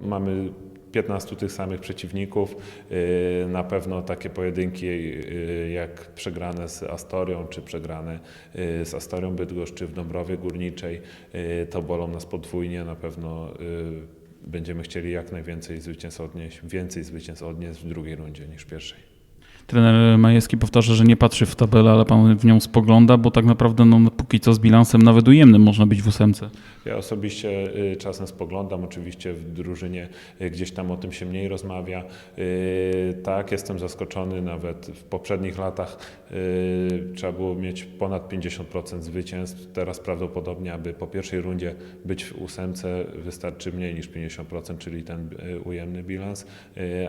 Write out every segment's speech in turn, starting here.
Mamy 15 tych samych przeciwników. Yy, Na pewno takie pojedynki yy, jak przegrane z Astorią, czy przegrane yy, z Astorią Bydgoszcz, czy w Dąbrowie Górniczej, to bolą nas podwójnie. Na pewno będziemy chcieli jak najwięcej zwycięstw odnieść, więcej zwycięstw odnieść w drugiej rundzie niż w pierwszej. Trener Majewski powtarza, że nie patrzy w tabelę, ale pan w nią spogląda, bo tak naprawdę no, póki co z bilansem nawet ujemnym można być w ósemce. Ja osobiście y, czasem spoglądam, oczywiście w drużynie y, gdzieś tam o tym się mniej rozmawia. Y, Tak, jestem zaskoczony, nawet w poprzednich latach trzeba było mieć ponad 50% zwycięstw. Teraz prawdopodobnie, aby po pierwszej rundzie być w ósemce wystarczy mniej niż 50%, czyli ten ujemny bilans,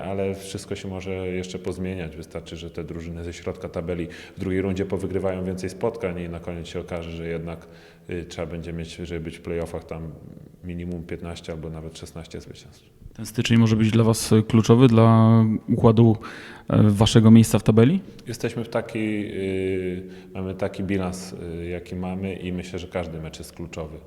ale wszystko się może jeszcze pozmieniać. Wystarczy, że te drużyny ze środka tabeli w drugiej rundzie powygrywają więcej spotkań i na koniec się okaże, że jednak y, trzeba będzie mieć, żeby być w playoffach tam minimum 15 albo nawet 16 zwycięstw. Ten styczeń może być dla was kluczowy dla układu e, waszego miejsca w tabeli? Jesteśmy w takiej, y, mamy taki bilans, y, jaki mamy i myślę, że każdy mecz jest kluczowy,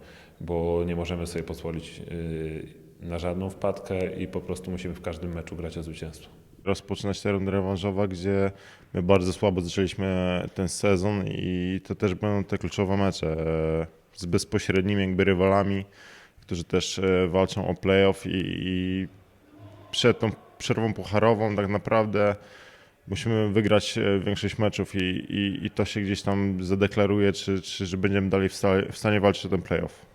bo nie możemy sobie pozwolić y, na żadną wpadkę i po prostu musimy w każdym meczu grać o zwycięstwo. Rozpoczynać tę rundę rewanżową, gdzie my bardzo słabo zaczęliśmy ten sezon i to też będą te kluczowe mecze e, z bezpośrednimi jakby rywalami, którzy też e, walczą o playoff i, i przed tą przerwą pucharową tak naprawdę musimy wygrać e, większość meczów i, i, i to się gdzieś tam zadeklaruje, czy, czy że będziemy dalej w w stanie walczyć o ten playoff.